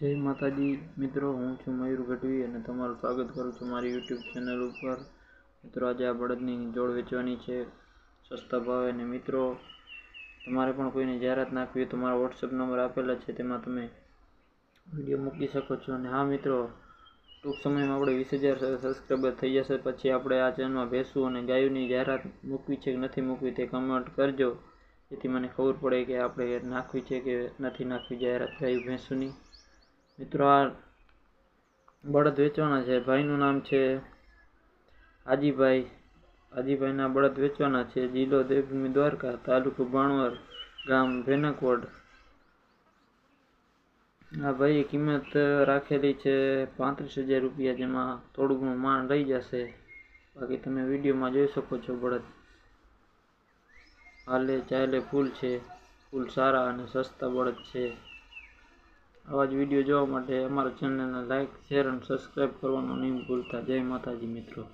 જય માતાજી. મિત્રો, હું છું મયુર ગઢવી અને તમારું સ્વાગત કરું છું મારી યુટ્યુબ ચેનલ ઉપર. મિત્રો, આજે આ બળદની જોડ વેચવાની છે, સસ્તા ભાવે. અને મિત્રો, તમારે પણ કોઈને જાહેરાત નાખવી હોય તો મારા વોટ્સઅપ નંબર આપેલા છે, તેમાં તમે વીડિયો મૂકી શકો છો. અને હા, મિત્રો, ટૂંક સમયમાં આપણે વીસ હજાર સબસ્ક્રાઈબર થઈ જશે. પછી આપણે આ ચેનલમાં ભેંસું અને ગાયોની જાહેરાત મૂકવી છે કે નથી મૂકવી તે કમેન્ટ કરજો. જેથી મને ખબર પડે કે આપણે નાખવી છે કે નથી નાખવી જાહેરાત ગાયું ભેંસુની. મિત્રો, આ બળદ વેચવાના છે. ભાઈનું નામ છે હાજીભાઈ હાજીભાઈના બળદ વેચવાના છે. જિલ્લો દેવભૂમિ દ્વારકા, તાલુકો બાણવર ગામ ભેનકવડ. આ ભાઈએ કિંમત રાખેલી છે પાંત્રીસ હજાર રૂપિયા, જેમાં થોડું માણ રહી જશે. બાકી તમે વિડીયોમાં જોઈ શકો છો, બળદ. હાલે ચાલે ફૂલ છે. ફૂલ સારા અને સસ્તા બળદ છે. આવા જ વીડિયો જોવા માટે અમારા ચેનલને લાઇક શેર અને સબસ્ક્રાઈબ કરવાનું નહીં ભૂલતા. જય માતાજી મિત્રો.